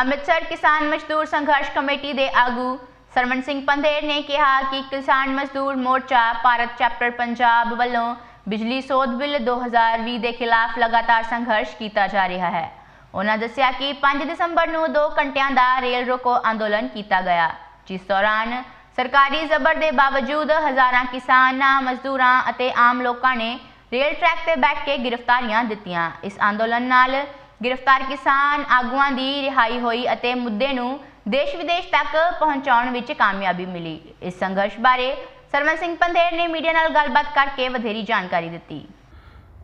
ਅੰਮ੍ਰਿਤਸਰ ਕਿਸਾਨ ਮਜ਼ਦੂਰ ਸੰਘਰਸ਼ ਕਮੇਟੀ ਦੇ ਆਗੂ ਸਰਵਨ ਸਿੰਘ ਪੰਧੇਰ ਨੇ ਕਿਹਾ ਕਿ ਕਿਸਾਨ ਮਜ਼ਦੂਰ ਮੋਰਚਾ ਭਾਰਤ ਚੈਪਟਰ ਪੰਜਾਬ ਵੱਲੋਂ ਬਿਜਲੀ ਸੋਧ ਬਿੱਲ 2020 ਦੇ ਖਿਲਾਫ ਲਗਾਤਾਰ ਸੰਘਰਸ਼ ਕੀਤਾ ਜਾ ਰਿਹਾ ਹੈ। ਉਹਨਾਂ ਦੱਸਿਆ ਕਿ 5 ਦਸੰਬਰ ਨੂੰ 2 ਘੰਟਿਆਂ ਦਾ ਰੇਲ ਰੋਕੋ ਅੰਦੋਲਨ ਕੀਤਾ ਗਿਆ, ਜਿਸ ਦੌਰਾਨ ਸਰਕਾਰੀ ਜ਼ਬਰ ਦੇ ਬਾਵਜੂਦ ਹਜ਼ਾਰਾਂ ਕਿਸਾਨਾਂ, ਮਜ਼ਦੂਰਾਂ ਅਤੇ ਆਮ ਲੋਕਾਂ ਨੇ ਰੇਲ ਟਰੈਕ ਤੇ ਬੈਠ ਕੇ ਗ੍ਰਿਫਤਾਰੀਆਂ ਦਿੱਤੀਆਂ। ਇਸ ਅੰਦੋਲਨ ਨਾਲ ਗ੍ਰਿਫਤਾਰ ਕਿਸਾਨ ਆਗੂਆਂ ਦੀ ਰਿਹਾਈ ਹੋਈ ਅਤੇ ਮੁੱਦੇ ਨੂੰ ਦੇਸ਼ ਵਿਦੇਸ਼ ਤੱਕ ਪਹੁੰਚਾਉਣ ਵਿੱਚ ਕਾਮਯਾਬੀ ਮਿਲੀ। ਇਸ ਸੰਘਰਸ਼ ਬਾਰੇ ਸਰਵਨ ਸਿੰਘ ਪੰਧੇਰ ਨੇ ਮੀਡੀਆ ਨਾਲ ਗੱਲਬਾਤ ਕਰਕੇ ਵਧੇਰੀ ਜਾਣਕਾਰੀ ਦਿੱਤੀ।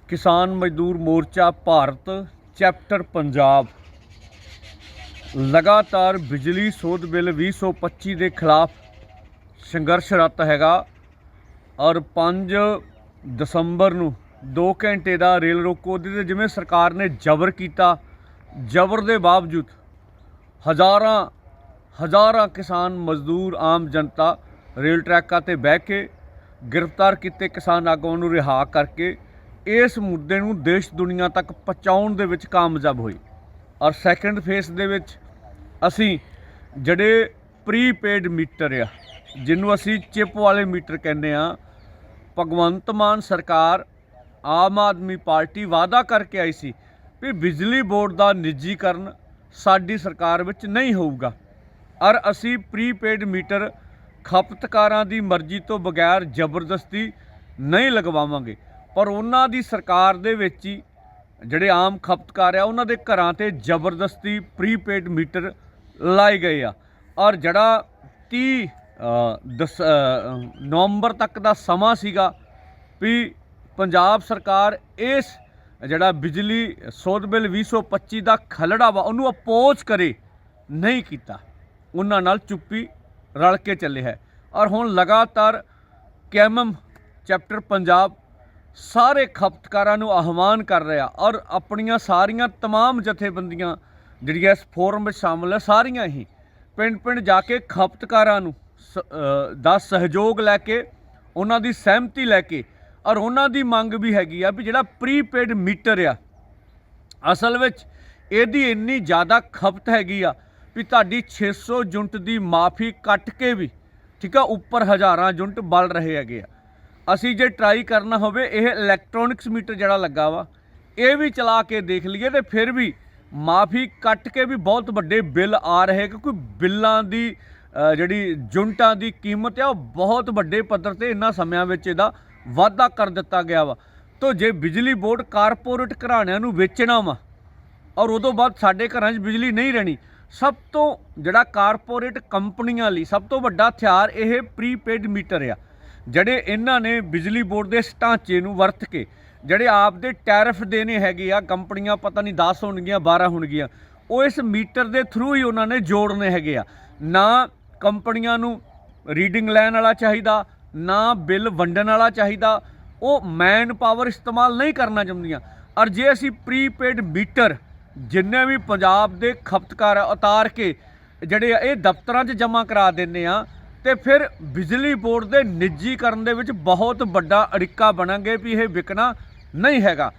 ਕਿਸਾਨ ਮਜ਼ਦੂਰ ਮੋਰਚਾ ਭਾਰਤ, ਚੈਪਟਰ ਪੰਜਾਬ। ਲਗਾਤਾਰ ਬਿਜਲੀ ਸੋਧ ਬਿੱਲ 2025 ਦੇ ਖਿਲਾਫ ਸੰਘਰਸ਼ਰਤ ਹੈਗਾ ਔਰ 5 ਦਸੰਬਰ ਨੂੰ 2 ਘੰਟੇ ਦਾ ਰੇਲ ਰੋਕੋ ਉਹਦੇ ਤੇ ਜਿਵੇਂ ਸਰਕਾਰ ਨੇ ਜ਼ਬਰ ਕੀਤਾ, ਜ਼ਬਰ ਦੇ ਬਾਵਜੂਦ ਹਜ਼ਾਰਾਂ ਹਜ਼ਾਰਾਂ ਕਿਸਾਨ, ਮਜ਼ਦੂਰ, ਆਮ ਜਨਤਾ ਰੇਲ ਟਰੈਕਾਂ ਤੇ ਬਹਿ ਕੇ ਗ੍ਰਿਫਤਾਰ ਕੀਤੇ ਕਿਸਾਨ ਆਗੂਆਂ ਨੂੰ ਰਿਹਾ ਕਰਕੇ ਇਸ ਮੁੱਦੇ ਨੂੰ ਦੇਸ਼ ਦੁਨੀਆ ਤੱਕ ਪਹੁੰਚਾਉਣ ਦੇ ਵਿੱਚ ਕਾਮਯਾਬ ਹੋਈ। ਔਰ ਸੈਕੰਡ ਫੇਸ ਦੇ ਵਿੱਚ ਅਸੀਂ ਜਿਹੜੇ ਪ੍ਰੀਪੇਡ ਮੀਟਰ ਆ, ਜਿਹਨੂੰ ਅਸੀਂ ਚਿਪ ਵਾਲੇ ਮੀਟਰ ਕਹਿੰਦੇ ਆ ਭਗਵੰਤ ਮਾਨ ਸਰਕਾਰ ਆਮ ਆਦਮੀ ਪਾਰਟੀ ਵਾਅਦਾ ਕਰਕੇ ਆਈ ਸੀ ਵੀ ਬਿਜਲੀ ਬੋਰਡ ਦਾ ਨਿੱਜੀਕਰਨ ਸਾਡੀ ਸਰਕਾਰ ਵਿੱਚ ਨਹੀਂ ਹੋਊਗਾ। ਔਰ ਅਸੀਂ ਪ੍ਰੀਪੇਡ ਮੀਟਰ ਖਪਤਕਾਰਾਂ ਦੀ ਮਰਜ਼ੀ ਤੋਂ ਬਗੈਰ ਜ਼ਬਰਦਸਤੀ ਨਹੀਂ ਲਗਵਾਵਾਂਗੇ। ਪਰ ਉਹਨਾਂ ਦੀ ਸਰਕਾਰ ਦੇ ਵਿੱਚ ਹੀ ਜਿਹੜੇ ਆਮ ਖਪਤਕਾਰ ਆ, ਉਹਨਾਂ ਦੇ ਘਰਾਂ ਤੇ ਜ਼ਬਰਦਸਤੀ ਪ੍ਰੀਪੇਡ ਮੀਟਰ ਲਾਏ ਗਏ ਆ। ਔਰ ਜਿਹੜਾ 30 ਦਸ ਨਵੰਬਰ ਤੱਕ ਦਾ ਸਮਾਂ ਸੀਗਾ ਵੀ ਪੰਜਾਬ ਸਰਕਾਰ ਇਸ ਜਿਹੜਾ ਬਿਜਲੀ ਸੋਧ ਬਿੱਲ 2025 ਦਾ ਖਲੜਾ ਵਾ ਉਹਨੂੰ ਅਪੋਜ਼ ਕਰੇ ਨਹੀਂ ਕੀਤਾ ਉਹਨਾਂ ਨਾਲ ਚੁੱਪੀ ਰਲ ਕੇ ਚੱਲੇ ਹੈ ਔਰ ਹੁਣ ਲਗਾਤਾਰ ਕੈਮਮ ਚੈਪਟਰ ਪੰਜਾਬ ਸਾਰੇ ਖਪਤਕਾਰਾਂ ਨੂੰ ਆਹਵਾਨ ਕਰ ਰਿਹਾ ਔਰ ਆਪਣੀਆਂ ਸਾਰੀਆਂ तमाम ਜਥੇਬੰਦੀਆਂ ਜਿਹੜੀਆਂ ਇਸ ਫੋਰਮ ਵਿੱਚ ਸ਼ਾਮਲ ਹੈ ਸਾਰੀਆਂ ਹੀ ਪਿੰਡ ਪਿੰਡ ਜਾ ਕੇ ਖਪਤਕਾਰਾਂ ਨੂੰ ਸ- ਅ, ਦਾ ਸਹਿਯੋਗ ਲੈ ਕੇ ਉਹਨਾਂ ਦੀ ਸਹਿਮਤੀ ਲੈ ਕੇ ਔਰ ਉਹਨਾਂ ਦੀ ਮੰਗ ਵੀ ਹੈਗੀ ਆ ਵੀ ਜਿਹੜਾ ਪ੍ਰੀਪੇਡ ਮੀਟਰ ਆ, ਅਸਲ ਵਿੱਚ ਇਹਦੀ ਇੰਨੀ ਜ਼ਿਆਦਾ ਖਪਤ ਹੈਗੀ ਆ ਵੀ ਤੁਹਾਡੀ 600 ਯੂਨਿਟ ਦੀ ਮਾਫੀ ਕੱਟ ਕੇ ਵੀ, ਠੀਕ ਆ, ਉੱਪਰ ਹਜ਼ਾਰਾਂ ਯੂਨਿਟ ਬਲ ਰਹੇ ਹੈਗੇ ਆ। ਅਸੀਂ ਜੇ ਟਰਾਈ ਕਰਨਾ ਹੋਵੇ, ਇਹ ਇਲੈਕਟ੍ਰੋਨਿਕਸ ਮੀਟਰ ਜਿਹੜਾ ਲੱਗਾ ਵਾ, ਇਹ ਵੀ ਚਲਾ ਕੇ ਦੇਖ ਲਈਏ ਤੇ ਫਿਰ ਵੀ ਮਾਫੀ ਕੱਟ ਕੇ ਵੀ ਬਹੁਤ ਵੱਡੇ ਬਿੱਲ ਆ ਰਹੇ ਕਿਉਂਕਿ ਬਿੱਲਾਂ ਦੀ ਜਿਹੜੀ ਯੂਨਿਟਾਂ ਦੀ ਕੀਮਤ ਆ, ਉਹ ਬਹੁਤ ਵੱਡੇ ਪੱਧਰ ਤੇ ਇਹਨਾਂ ਸਮਿਆਂ ਵਿੱਚ ਇਹਦਾ ਵਾਧਾ ਕਰ ਦਿੱਤਾ ਗਿਆ ਵਾ। ਤੋ ਜੇ ਬਿਜਲੀ ਬੋਰਡ ਕਾਰਪੋਰੇਟ ਘਰਾਣਿਆਂ ਨੂੰ ਵੇਚਣਾ ਵਾ, ਔਰ ਉਦੋਂ ਬਾਅਦ ਸਾਡੇ ਘਰਾਂ 'ਚ ਬਿਜਲੀ ਨਹੀਂ ਰਹਿਣੀ, ਸਭ ਤੋਂ ਜਿਹੜਾ ਕਾਰਪੋਰੇਟ ਕੰਪਨੀਆਂ ਲਈ ਸਭ ਤੋਂ ਵੱਡਾ ਹਥਿਆਰ ਇਹ ਪ੍ਰੀਪੇਡ ਮੀਟਰ ਆ, ਜਿਹੜੇ ਇਹਨਾਂ ਨੇ ਬਿਜਲੀ ਬੋਰਡ ਦੇ ਇਸ ਢਾਂਚੇ ਨੂੰ ਵਰਤ ਕੇ, ਜਿਹੜੇ ਆਪ ਦੇ ਟੈਰਿਫ ਦੇਣੇ ਹੈਗੇ ਆ, ਕੰਪਨੀਆਂ ਪਤਾ ਨਹੀਂ 10 ਹੋਣਗੀਆਂ 12 ਹੋਣਗੀਆਂ, ਉਹ ਇਸ ਮੀਟਰ ਦੇ ਥਰੂ ਹੀ ਉਹਨਾਂ ਨੇ ਜੋੜਨੇ ਹੈਗੇ ਆ। ਨਾ ਕੰਪਨੀਆਂ ਨੂੰ ਰੀਡਿੰਗ ਲੈਣ ਵਾਲਾ ਚਾਹੀਦਾ ਨਾ ਬਿੱਲ ਵੰਡਣ ਵਾਲਾ ਚਾਹੀਦਾ, ਉਹ ਮੈਨ ਪਾਵਰ ਇਸਤੇਮਾਲ ਨਹੀਂ ਕਰਨਾ ਚਾਹੁੰਦੀਆਂ। ਔਰ ਜੇ ਅਸੀਂ ਪ੍ਰੀਪੇਡ ਮੀਟਰ ਜਿੰਨੇ ਵੀ ਪੰਜਾਬ ਦੇ ਖਪਤਕਾਰ ਉਤਾਰ ਕੇ ਜਿਹੜੇ ਆ, ਇਹ ਦਫ਼ਤਰਾਂ 'ਚ ਜਮ੍ਹਾਂ ਕਰਾ ਦਿੰਨੇ ਆ, ਤੇ ਫਿਰ ਬਿਜਲੀ ਬੋਰਡ ਦੇ ਨਿੱਜੀਕਰਨ ਦੇ ਵਿੱਚ ਬਹੁਤ ਵੱਡਾ ਅੜਿੱਕਾ ਬਣਾਂਗੇ ਵੀ ਇਹ ਵਿਕਣਾ ਨਹੀਂ ਹੈਗਾ।